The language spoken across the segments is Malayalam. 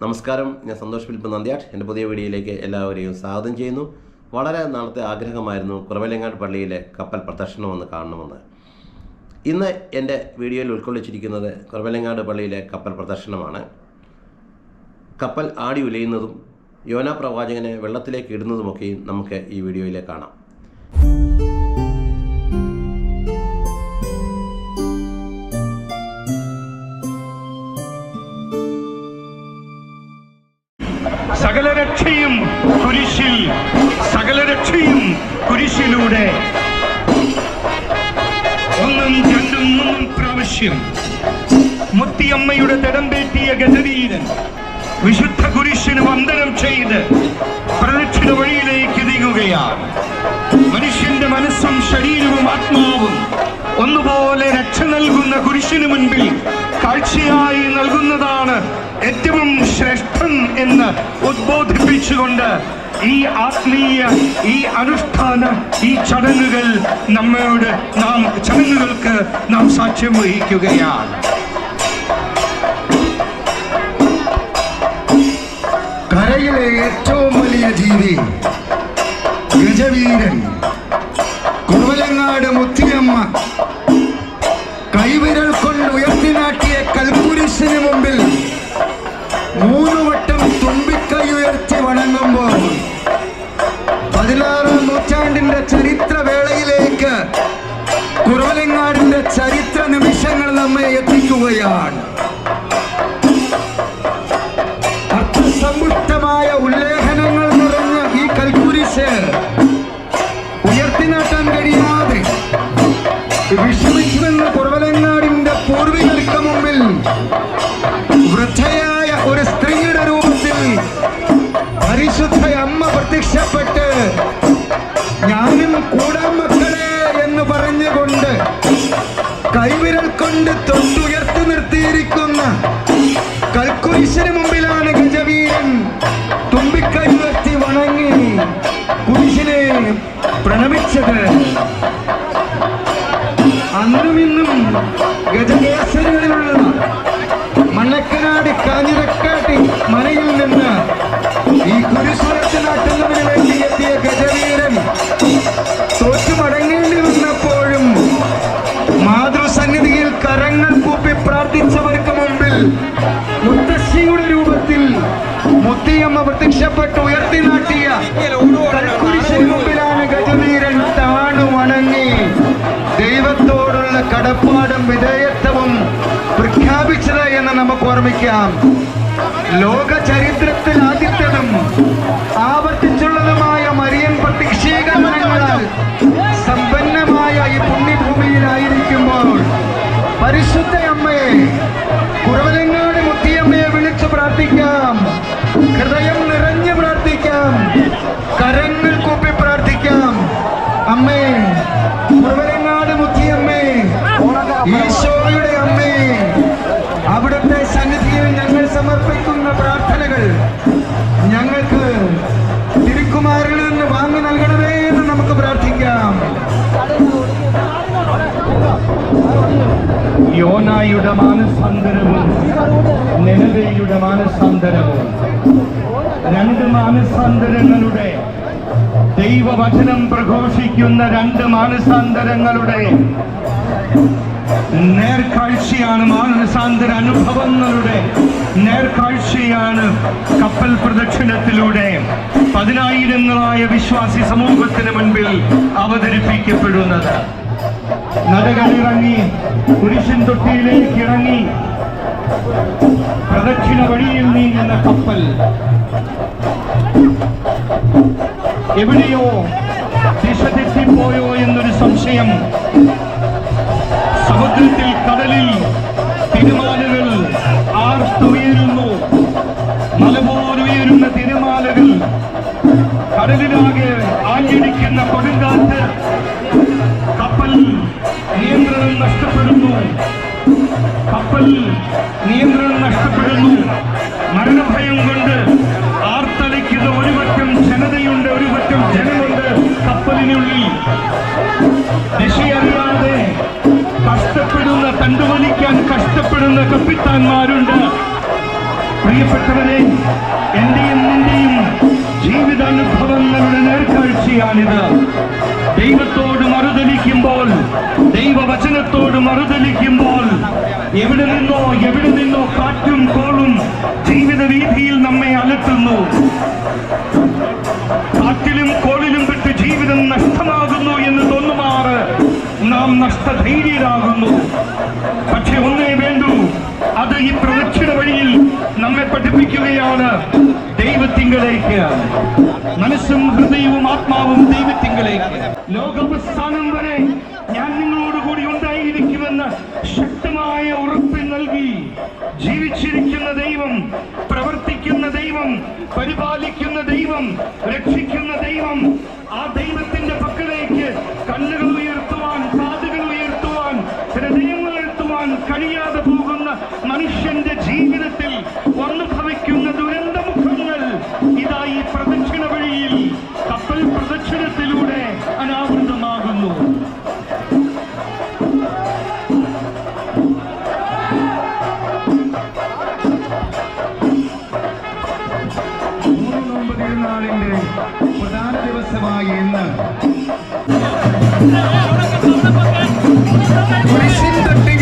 നമസ്കാരം. ഞാൻ സന്തോഷ് ഫിലിപ്പ് നന്ദ്യാട്ട്. എന്റെ പുതിയ വീഡിയോയിലേക്ക് എല്ലാവരെയും സ്വാഗതം ചെയ്യുന്നു. വളരെ നാളത്തെ ആഗ്രഹമായിരുന്നു കുറവലങ്ങാട് പള്ളിയിലെ കപ്പൽ പ്രദർശനം ഒന്ന് കാണണമെന്ന്. ഇന്ന് എന്റെ വീഡിയോയിൽ ഉൾക്കൊള്ളിച്ചിരിക്കുന്നത് കുറവലങ്ങാട് പള്ളിയിലെ കപ്പൽ പ്രദർശനമാണ് കപ്പൽ ആടി ഉലയുന്നതും യോനാ പ്രവാചകനെ വെള്ളത്തിലേക്ക് ഇടുന്നതുമൊക്കെയും നമുക്ക് ഈ വീഡിയോയിൽ കാണാം. കുരിശിലൂടെ ഒന്നും രണ്ടും മൂന്നും പ്രാവശ്യം മുത്തിയമ്മയുടെ തടംപേറ്റിയ ഗജവീരൻ വിശുദ്ധ കുരിശിന് വന്ദനം ചെയ്ത് പ്രദക്ഷിണ വഴിയിലേക്ക് നീങ്ങുകയാണ്. മനുഷ്യന്റെ മനസ്സും ശരീരവും ആത്മാവും ഒന്നുപോലെ രക്ഷ നൽകുന്ന കുരിശിന് മുൻപിൽ കാഴ്ചയായി നൽകുന്നതാണ് ഏറ്റവും ശ്രേഷ്ഠം എന്ന് ഉദ്ബോധിപ്പിച്ചുകൊണ്ട് ഈ ആത്മീയ ഈ അനുഷ്ഠാന ഈ ചടങ്ങുകൾ നമ്മോട് നാം ചടങ്ങുകൾക്ക് നാം സാക്ഷ്യം വഹിക്കുകയാണ്. കരയിലെ ഏറ്റവും വലിയ ജീവി ഗജവീരൻ. കുറുവലങ്ങാട് മുത്തിയമ്മ പ്രണമിച്ചത്. അന്നും ഇന്നും ഗജകേസരികളിലുള്ള ഓർമ്മിക്കാം ലോക ചരിത്രത്തിൽ ആദ്യത്തതും ആവർത്തിച്ചുള്ളതുമായ മരിയൻ പ്രതീക്ഷീകരണങ്ങളാൽ സമ്പന്നമായ ഈ പുണ്യഭൂമിയിലായിരിക്കുമ്പോൾ പരിശുദ്ധ അമ്മയെ കുറവലങ്ങാട് മുത്തിയമ്മയെ വിളിച്ചു പ്രാർത്ഥിക്കാം. ഹൃദയം സമർപ്പിക്കുന്ന പ്രാർത്ഥനകൾ ഞങ്ങൾക്ക് തിരുക്കുമാരിൽ നിന്ന് വാങ്ങി നൽകണമേ എന്ന് നമുക്ക് പ്രാർത്ഥിക്കാം. യോനായുടെ മാനസാന്തരവും നെനവയുടെ മാനസാന്തരവും രണ്ട് മാനസാന്തരങ്ങളുടെ ദൈവവചനം പ്രഘോഷിക്കുന്ന രണ്ട് മാനസാന്തരങ്ങളുടെ നേർക്കാഴ്ചയാണ് മാനസാന്തര അനുഭവങ്ങളുടെ നേർക്കാഴ്ചയാണ് കപ്പൽ പ്രദക്ഷിണത്തിലൂടെ. പതിനായിരങ്ങളായ വിശ്വാസി സമൂഹത്തിന് മുൻപിൽ അവതരിപ്പിക്കപ്പെടുന്നത്. നടകളിറങ്ങി പുരുഷൻ തൊട്ടിയിലേക്ക് ഇറങ്ങി പ്രദക്ഷിണ വഴിയിൽ നീങ്ങുന്ന കപ്പൽ. എവിടെയോ ദിശ തെറ്റിപ്പോയോ എന്നൊരു സംശയം സമുദ്രത്തിൽ കടലിൽ തിരുമാലകൾ ആർത്തുയരുന്നു. മലപോലുയരുന്ന തിരമാലകൾ കടലിലാകെ ആഞ്ഞടിക്കുന്ന കൊടുങ്കാറ്റ് കപ്പൽ നിയന്ത്രണം നഷ്ടപ്പെടുന്നു. കപ്പൽ കപ്പിത്താന്മാരുണ്ട്. പ്രിയപ്പെട്ടവരെ എന്റെയും നിന്റെയും ജീവിതാനുഭവങ്ങളുടെ നേർക്കാഴ്ചയാണിത്. ദൈവത്തോട് മറുതലിക്കുമ്പോൾ ദൈവവചനത്തോട് മറുതലിക്കുമ്പോൾ എവിടെ നിന്നോ എവിടെ നിന്നോ കാറ്റും കോളും ജീവിത രീതിയിൽ നമ്മെ അലട്ടുന്നു. കാറ്റിലും കോളിലും വിട്ട് ജീവിതം നഷ്ടമാകുന്നു എന്ന് തോന്നുമാറ് നാം നഷ്ടധൈര്യരാകുന്നു. പക്ഷെ ഒന്ന് സമർപ്പിക്കുകയാണ് ദൈവത്തിങ്കലേക്ക്. മനസ്സും ഹൃദയവും ആത്മാവും ദൈവത്തിങ്കലേക്ക്. ലോകപ്രസ്ഥാനം വരെ ഞാൻ നിങ്ങളോടുകൂടി ഉണ്ടായിരിക്കുമെന്ന് ശക്തമായ ഉറപ്പ് നൽകി. ജീവിച്ചിരിക്കുന്ന ദൈവം പ്രവർത്തിക്കുന്ന ദൈവം പരിപാലിക്കുന്ന ദൈവം രക്ഷിക്കുന്ന ദൈവം ആ ദൈവത്തിന്റെ പക്കലേക്ക് കണ്ണുകൾ ഉയർത്തുവാൻ കാതുകൾ ഉയർത്തുവാൻ ഹൃദയങ്ങൾ ഉയർത്തുവാൻ കഴിയാതെ ദിവസമായി ഇന്ന്. തട്ടി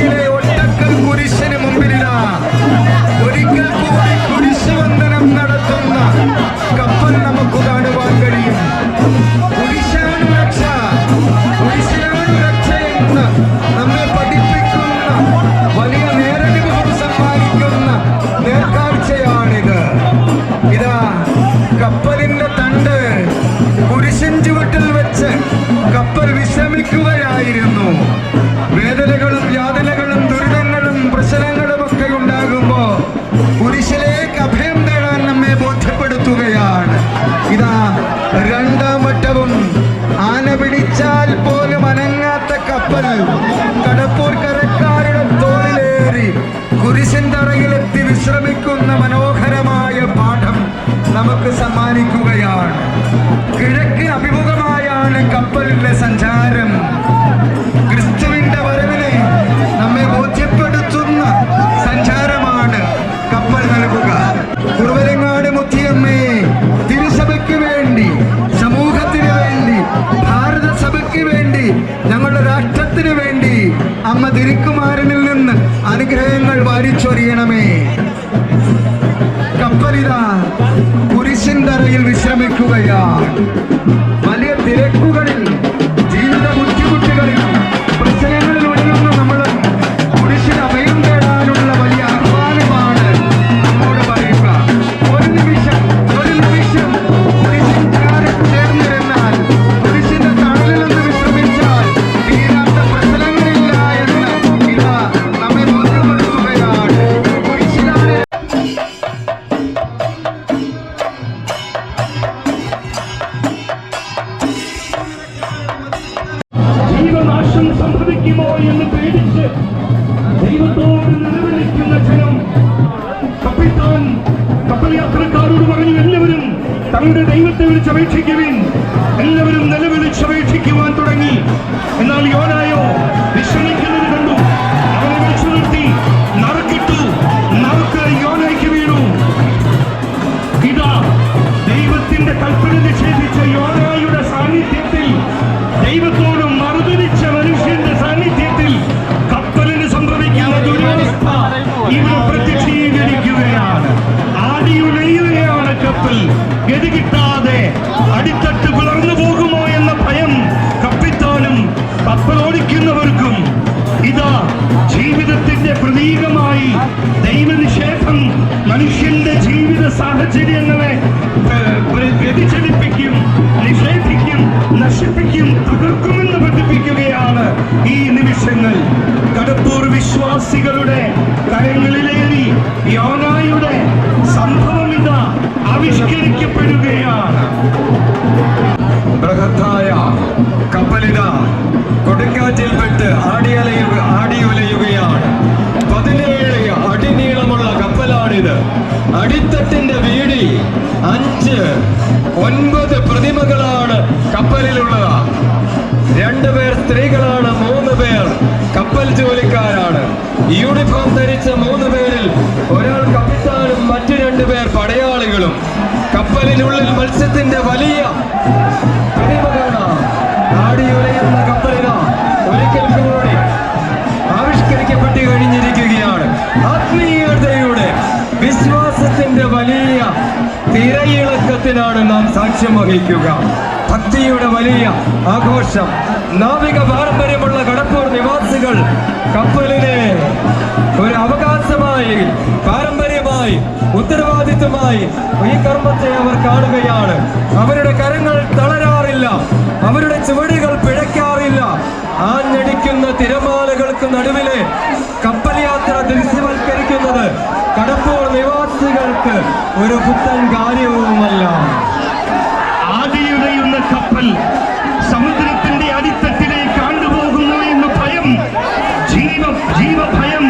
para Oh yeah. Leona. വിശ്വാസികളുടെ കരങ്ങളിലേറി യോനായുടെ സംഭവം ഇത് ആവിഷ്കരിക്കപ്പെടുകയാണ്. ബൃഹത്തായ കപ്പലിത കൊടുങ്കാറ്റിൽപ്പെട്ട് ആടിയലയിൽ ആടിയുലയുകയാണ്. പതിനേഴ് അടി നീളമുള്ള കപ്പലാണിത്. അടിത്തട്ടിന്റെ വീടി അഞ്ച് ഒൻപത് പ്രതിമകളാണ് കപ്പലിലുള്ളത്. രണ്ടുപേർ സ്ത്രീകളാണ് മൂന്ന് പേർ കപ്പൽ ജോലിക്കാരാണ്. യൂണിഫോം ധരിച്ച മൂന്ന് പേരിൽ ഒരാൾ കപ്പിത്താനും മറ്റു രണ്ടുപേർ പടയാളികളും. കപ്പലിനുള്ളിൽ മത്സ്യത്തിന്റെ വലിയ നാടിയുലയുന്ന നാം സാക്ഷ്യം വഹിക്കുക. ഭക്തിയുടെ വലിയ ആഘോഷം നാവിക പാരമ്പര്യമുള്ള കടപ്പൂർ നിവാസികൾ കപ്പലിൽ പാരമ്പര്യമായി ഉത്തരവാദിത്വമായി ഈ കർമ്മത്തെ അവർ കാണുകയാണ്. അവരുടെ കരങ്ങൾ തളരാറില്ല. അവരുടെ ചുവടുകൾ പിഴയ്ക്കാറില്ല. ആഞ്ഞടിക്കുന്ന തിരമാലകൾക്ക് നടുവിലെ കപ്പൽ യാത്ര ദൃശ്യവൽക്കരിക്കുന്നത് കടപ്പൂർ നിവാസികൾക്ക് ഒരു പുത്തൻ കാര്യവുമല്ല. ആദിയുടയുന്ന കപ്പൽ സമുദ്രത്തിന്റെ അടിത്തട്ടിലേക്ക് ആണ്ടുപോകുന്നു എന്ന ഭയം ജീവ ജീവഭയം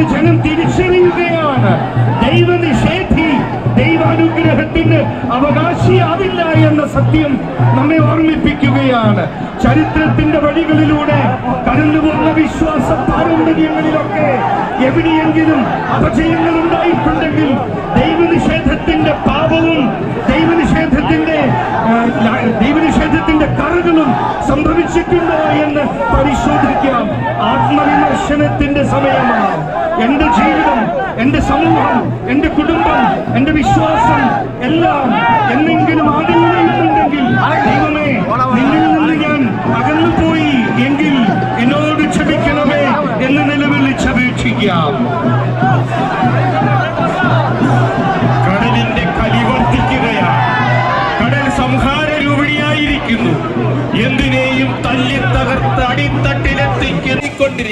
എന്ന് ജനം തിരിച്ചറിയുകയാണ്. ദൈവനിഷേധി ദൈവാനുഗ്രഹത്തിന് അവകാശിയാവില്ല എന്ന സത്യം നമ്മെ ഓർമ്മിപ്പിക്കുകയാണ്. ചരിത്രത്തിന്റെ വഴികളിലൂടെ കടന്നുപോകുന്ന വിശ്വാസ പാരമ്പര്യങ്ങളിലൊക്കെ എവിടെയെങ്കിലും അപജയങ്ങൾ ഉണ്ടായിട്ടുണ്ടെങ്കിൽ ദൈവനിഷേധത്തിന്റെ പാപവും ദൈവനിഷേധത്തിന്റെ ദൈവനിഷേധത്തിന്റെ കറകളും സംഭവിച്ചിട്ടുണ്ടോ എന്ന് പരിശോധിക്കാം. ആത്മവിമർശനത്തിന്റെ സമയമാണ്. എന്റെ ജീവിതം എന്റെ സമൂഹം എന്റെ കുടുംബം എന്റെ വിശ്വാസം എല്ലാം എന്നെങ്കിലും ആദിയുണ്ടെങ്കിൽ ദൈവമേ നിന്നിൽ നിന്ന് ഞാൻ അകന്നുപോയി എങ്കിൽ എന്നോട് ക്ഷമിക്കണമേ എന്ന് നിലവിളിച്ചപേക്ഷിക്കാം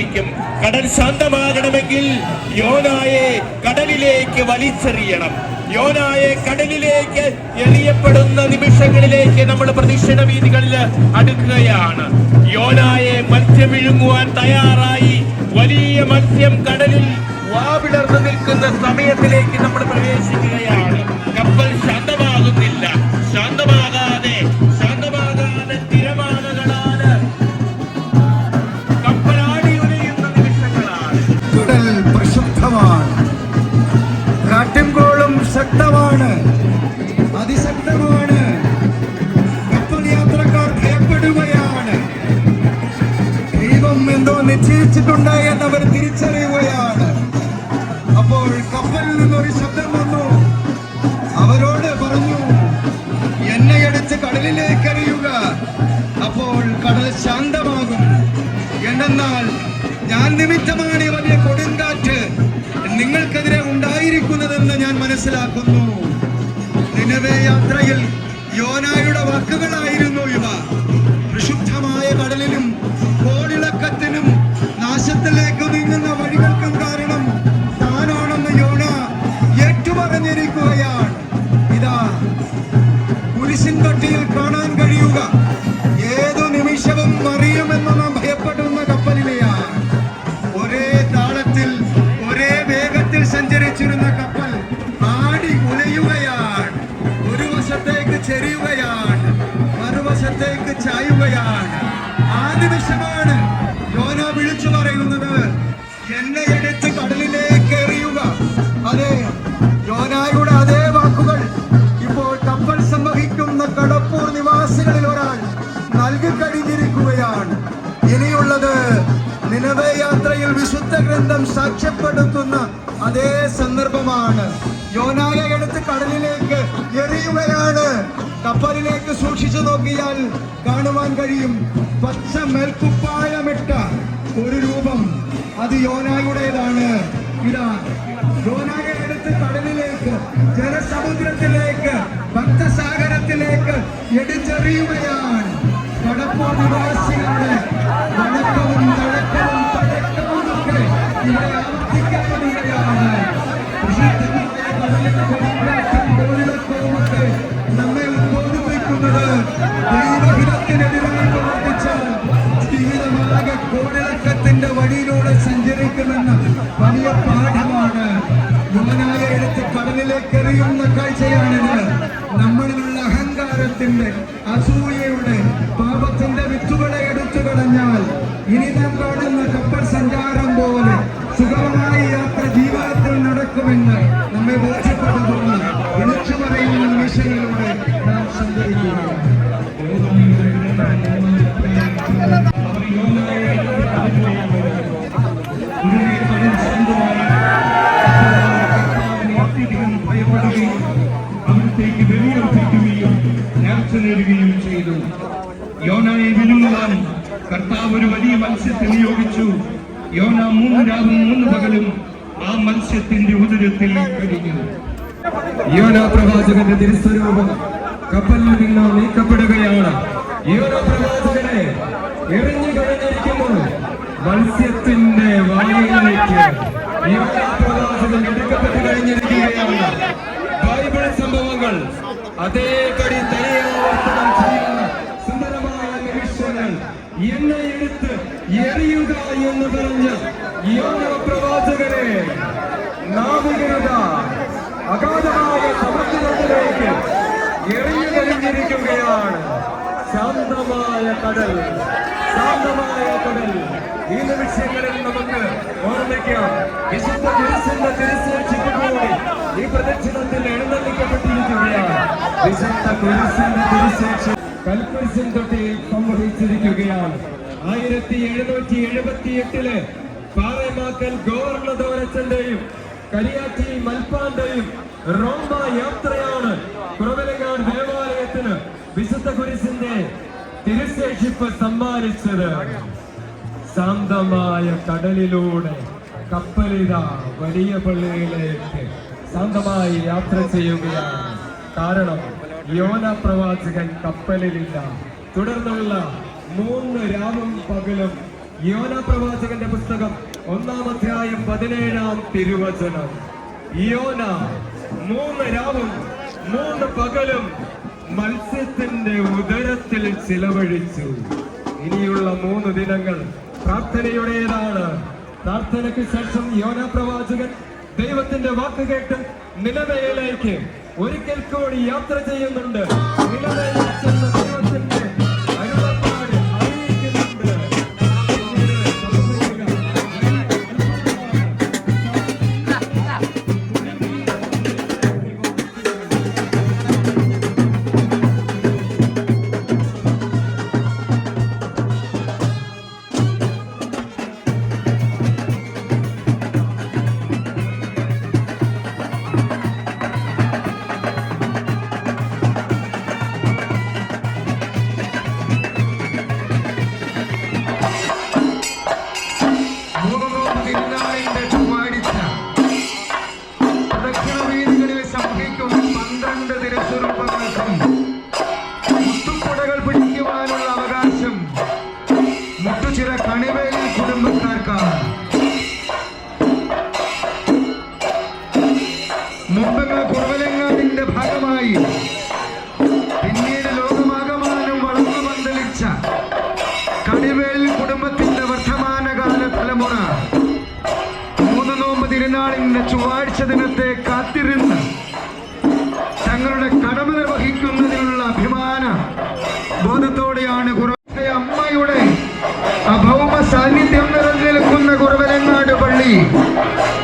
അടിത്തട്ടിലെത്തിക്കൊണ്ടിരിക്കും കടൽ ശാന്തമാകണമെങ്കിൽ യോനായെ കടലിലേക്ക് വലിച്ചെറിയണം. യോനായെ കടലിലേക്ക് എറിയപ്പെടുന്ന നിമിഷങ്ങളിലേക്ക് നമ്മൾ പ്രദക്ഷിണ വീതികളിൽ അടുക്കുകയാണ്. യോനായെ മത്സ്യം വിഴുങ്ങുവാൻ തയ്യാറായി. വലിയ മത്സ്യം കടലിൽ വാവിടർന്നു നിൽക്കുന്ന സമയത്തിലേക്ക് നമ്മൾ പ്രവേശിക്കുകയാണ്. കപ്പൽ ശാന്തമാകുന്നില്ല യോനായ എടുത്ത് കടലിലേക്ക് എറിയുകയാണ്. കപ്പലിലേക്ക് സൂക്ഷിച്ചു നോക്കിയാൽ കാണുവാൻ കഴിയും. പച്ച മേൽക്കുപ്പായമിട്ട ഒരു രൂപം. അത് യോനായുടേതാണ്. ഇതാ. യോനായ എടുത്ത് കടലിലേക്ക് ജലസമുദ്രത്തിലേക്ക് ഭക്തസാഗരത്തിലേക്ക് എടുത്തെറിയുകയാണ്. കടപ്പൂർ നിവാസികളുടെ വണക്കവും തഴക്കവും തഴക്കവും ഒക്കെ ഇവിടെ ആവർത്തിക്കപ്പെടുകയാണ്. നമ്മെ ഉദ്ബോധിപ്പിക്കുന്നത് ദൈവഹിതത്തിനെതിരായി പ്രവർത്തിച്ചാൽ ജീവിതമാകെ കോടിളക്കത്തിന്റെ വഴിയിലൂടെ സഞ്ചരിക്കുമെന്ന വലിയ പാഠമാണ് യോനായ എടുത്ത് കടലിലേക്ക് എറിയുന്ന കാഴ്ചയാണിത്. നമ്മളിലുള്ള അഹങ്കാരത്തിന്റെ അസൂയയുടെ മൂന്ന് രാവും മൂന്ന് പകലും ആ മത്സ്യത്തിന്റെ ഉദരത്തിൽ കഴിഞ്ഞു യോനാ പ്രവാചകന്റെ തിരുസ്വരൂപം കപ്പലിൽ നിന്ന് നീക്കപ്പെടുകയാണ്. യോനാ പ്രവാചകനെ എറിഞ്ഞു കഴിഞ്ഞിരിക്കുന്നു മത്സ്യത്തിന്റെ വായിലേക്ക് യോനാ പ്രവാചകൻ എടുക്കപ്പെട്ട് കഴിഞ്ഞിരിക്കുകയാണ്. ബൈബിൾ സംഭവങ്ങൾ അതേപടി തനിയാവർത്തനം ചെയ്യുന്ന സുന്ദരമായ നിമിഷങ്ങൾ എന്നെ എടുത്ത് എറിയുക എന്ന് പറഞ്ഞ യോന പ്രവാചകനെ നാവികരുത അഗാധമായ സമുദ്രത്തിലേക്ക് എറിഞ്ഞു കഴിഞ്ഞിരിക്കുകയാണ് ശാന്തമായ കടൽ ശാന്തമായ കടൽ. ഈ നിമിഷങ്ങളിൽ നമുക്ക് ഓർമ്മിക്കാം വിശുദ്ധ തിരുസേക്ഷിക്ക് കൂടി ഈ പ്രദക്ഷിണത്തിൽ എഴുന്നള്ളിക്കപ്പെട്ടിരിക്കുകയാണ്. വിശുദ്ധ കുരിശിന്റെ തിരുസേക്ഷി കൽപ്പരിശം തൊട്ടി സംവഹിച്ചിരിക്കുകയാണ്. ആയിരത്തി എഴുന്നൂറ്റി എഴുപത്തി എട്ടിൽ പാറേമാക്കൽ ഗവർണദോരച്ചന്റെയും കരിയാറ്റി മൽപ്പാന്റെയും റോമ യാത്രയാണ് കുറവലങ്ങാട് ദേവാലയത്തിന് വിശുദ്ധ കുരിശിന്റെ തിരുശേഷിപ്പ് സമ്മാനിച്ചത്. ശാന്തമായ കടലിലൂടെ കപ്പലിത വലിയ പള്ളിയിലേക്ക് ശാന്തമായി യാത്ര ചെയ്യുകയാണ്. കാരണം യോന പ്രവാചകൻ കപ്പലിലില്ല. തുടർന്നുള്ള മൂന്ന് രാവും പകലും. യോന പ്രവാചകന്റെ പുസ്തകം ഒന്നാം അധ്യായം പതിനേഴാം തിരുവചനം. യോന മൂന്ന് രാവും മൂന്ന് പകലും മത്സ്യത്തിന്റെ ഉദരത്തിൽ ചിലവഴിച്ചു. ഇനിയുള്ള മൂന്ന് ദിനങ്ങൾ പ്രാർത്ഥനയുടേതാണ്. പ്രാർത്ഥനയ്ക്ക് ശേഷം യോന പ്രവാചകൻ ദൈവത്തിന്റെ വാക്ക് കേട്ട് നിലവയിലേക്ക് ഒരിക്കൽ കൂടി യാത്ര ചെയ്യുന്നുണ്ട്. നിലവയിൽ ചെന്ന്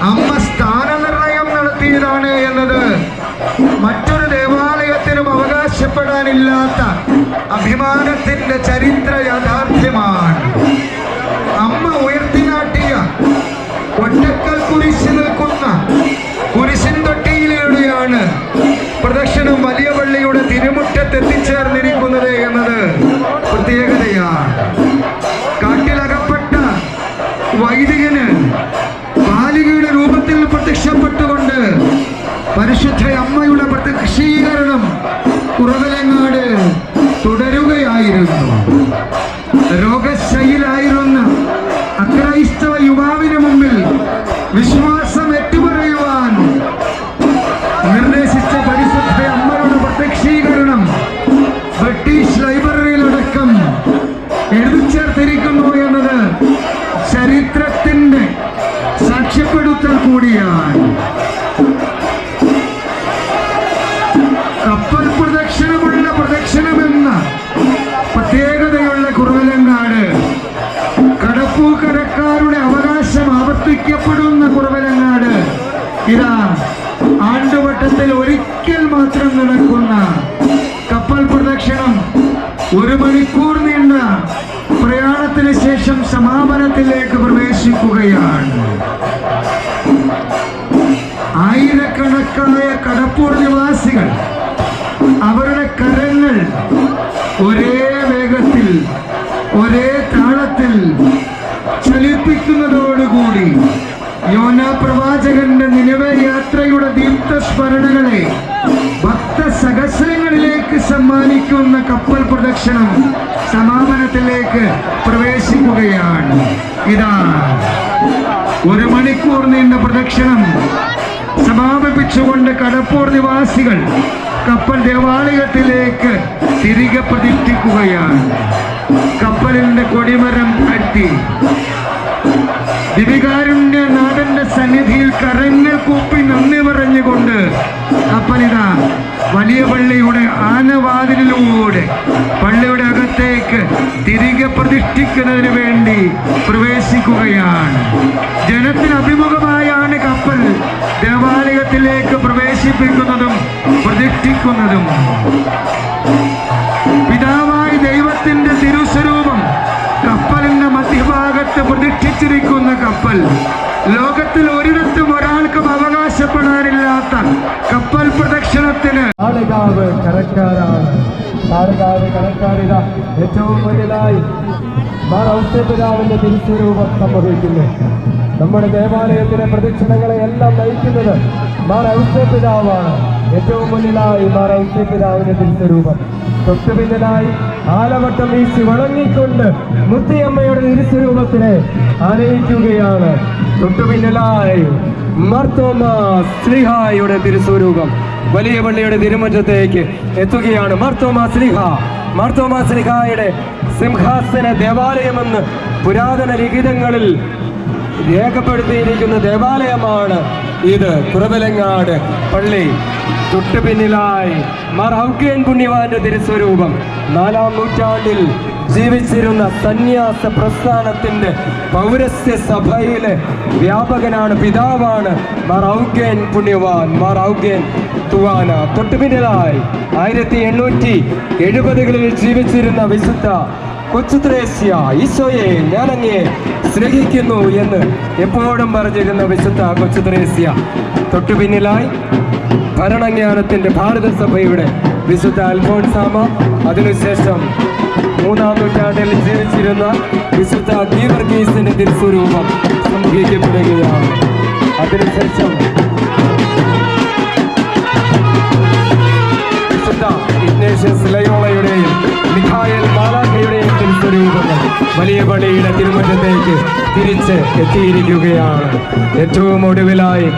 അമ്മ സ്ഥാനനിർണയം നടത്തിയതാണ് എന്നത് മറ്റൊരു ദേവാലയത്തിനും അവകാശപ്പെടാനില്ലാത്ത അഭിമാനത്തിന്റെ ചരിത്ര സമാപനത്തിലേക്ക് പ്രവേശിക്കുകയാണ്. ആയിരക്കണക്കായ കടപ്പൂർ നിവാസികൾ അവരുടെ കരങ്ങൾ ഒരേ വേഗത്തിൽ ഒരേ താളത്തിൽ ചലിപ്പിക്കുന്നതോടുകൂടി യോനാ പ്രവാചകന്റെ നിലവെ യാത്രയുടെ ദീപ്തസ്മരണകളെ ഭക്തസഹസ്രങ്ങളിലേക്ക് സമ്മാനിക്കുന്ന കപ്പൽ പ്രദക്ഷിണം സമാപനത്തിലേക്ക് പ്രവേശിക്കുകയാണ്. ഇതാ ഒരു മണിക്കൂർ നീണ്ട പ്രദക്ഷിണം സമാപിപ്പിച്ചുകൊണ്ട് കടപ്പൂർ നിവാസികൾ കപ്പൽ ദേവാലയത്തിലേക്ക് തിരികെ പ്രതിഷ്ഠിക്കുകയാണ് കപ്പലിന്റെ കൊടിമരം അറ്റി ദിവികാരുണ്യ നാടന്റെ സന്നിധിയിൽ കരങ്ങൾ കൂപ്പി നന്ദി പറഞ്ഞുകൊണ്ട് കപ്പലിതാ ആനവാതിലിലൂടെ പള്ളിയുടെ അകത്തേക്ക് തിരികെ പ്രതിഷ്ഠിക്കുന്നതിന് വേണ്ടി പ്രവേശിക്കുകയാണ്. ജനത്തിന് അഭിമുഖമായാണ് കപ്പൽ ദേവാലയത്തിലേക്ക് പ്രവേശിപ്പിക്കുന്നതും പ്രതിഷ്ഠിക്കുന്നതും. പിതാവായ ദൈവത്തിന്റെ തിരുസ്വരൂപം മധ്യഭാഗത്ത് കപ്പൽ. ലോകത്തിൽ ഒരിടത്തും ഒരാൾക്കും അവകാശപ്പെടാനില്ലാത്ത കപ്പൽ പ്രദക്ഷിണത്തിന്. ആളുകാവ് കരക്കാരാണ്. ആളുകാവ് കരക്കാരിത ഏറ്റവും മുന്നിലായി മാർ ഔസ്യപിതാവിന്റെ തിരുസ്വരൂപം സംഭവിക്കുന്നു. നമ്മുടെ ദേവാലയത്തിലെ പ്രദക്ഷിണങ്ങളെ എല്ലാം നയിക്കുന്നത് മാർ ഔസ്യപിതാവാണ് ഏറ്റവും മുന്നിലായി മാർ ഔസ്യപിതാവിന്റെ തിരുസ്വരൂപം. തൊട്ടു പിന്നിലായി ആലവട്ടം വീശി വണങ്ങിക്കൊണ്ട് മുത്തിയമ്മയുടെ തിരുസ്വരൂപത്തിനെ ആനയിക്കുകയാണ്. തൊട്ടു പിന്നിലായി മർത്തോമ ശ്രീഹായുടെ തിരുസ്വരൂപം. വലിയ പള്ളിയുടെ തിരുമുറ്റത്തേക്ക് എത്തുകയാണ് മർത്തോമ ശ്രീഹ മർത്തോമ ശ്രീഹായുടെ സിംഹാസന ദേവാലയമെന്ന് പുരാതന ലിഖിതങ്ങളിൽ രേഖപ്പെടുത്തിയിരിക്കുന്ന ദേവാലയമാണ് ഇത്. കുറവലങ്ങാട് പള്ളി. തൊട്ടു പിന്നിലായി മാർ പുണ്യവാന്റെ തിരുസ്വരൂപം. നാലാം നൂറ്റാണ്ടിൽ ജീവിച്ചിരുന്ന സന്യാസ പ്രസ്ഥാനത്തിന്റെ പൗരസ്യ സഭയിലെ വ്യാപകനാണ് പിതാവാണ് മാർ ഔക്കേൻ പുണ്യവാൻ. മാർ ഔക്കേൻ തുവാന തൊട്ടുപിന്നിലായി ആയിരത്തി എണ്ണൂറ്റി എഴുപതുകളിൽ ജീവിച്ചിരുന്ന വിശുദ്ധ കൊച്ചുത്രേസ്യ ഈശോയെ ഞാൻ സ്നേഹിക്കുന്നു എന്ന് എപ്പോഴും പറഞ്ഞിരുന്ന വിശുദ്ധ കൊച്ചുത്രേസ്യ. തൊട്ടു പിന്നിലായി ഭരണജ്ഞാനത്തിന്റെ ഭാരതസഭയുടെ വിശുദ്ധ അൽഫോൺസാമ. അതിനുശേഷം മൂന്നാം നൂറ്റാണ്ടിൽ ജീവിച്ചിരുന്ന വിശുദ്ധ ഗീവർഗീസിന്റെ തിരുസ്വരൂപം സംഭവിക്കപ്പെടുകയാണ് അതിനുശേഷം വിശുദ്ധ ഇഗ്നേഷ്യസ് ലയോളയുടെയും മിഖായൽ മാലാഖയുടെയും സ്വരൂപങ്ങൾ വലിയ പള്ളിയുടെ തിരുമുറ്റത്തേക്ക് തിരിച്ച് എത്തിയിരിക്കുകയാണ്. ഏറ്റവും ഒടുവിലായി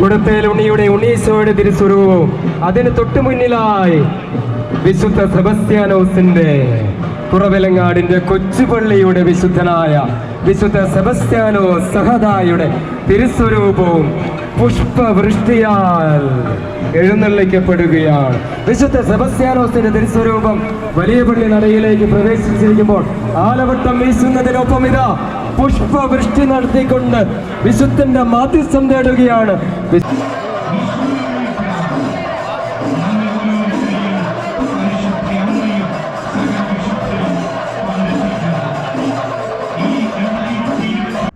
കുടത്തേൽ ഉണ്ണിയുടെ ഉണ്ണീശോയുടെ തിരുസ്വരൂപവും അതിന് തൊട്ടു മുന്നിലായി വിശുദ്ധ സെബസ്ത്യാനോസിന്റെ കുറവിലങ്ങാടിന്റെ കൊച്ചുപള്ളിയുടെ വിശുദ്ധനായ വിശുദ്ധ സെബസ്ത്യാനോ സഹദായുടെ തിരുസ്വരൂപവും പുഷ്പവൃഷ്ടിയാൽ എഴുന്നള്ളിക്കപ്പെടുകയാണ്. വിശുദ്ധ സെബസ്ത്യാനോസിന്റെ തിരുസ്വരൂപം വലിയ പള്ളി നടയിലേക്ക് പ്രവേശിച്ചിരിക്കുമ്പോൾ ആലവട്ടം വീശുന്നതിനൊപ്പം ഇതാ പുഷ്പവൃഷ്ടി നടത്തിക്കൊണ്ട് വിശുദ്ധന്റെ മാധ്യസ്ഥം തേടുകയാണ്.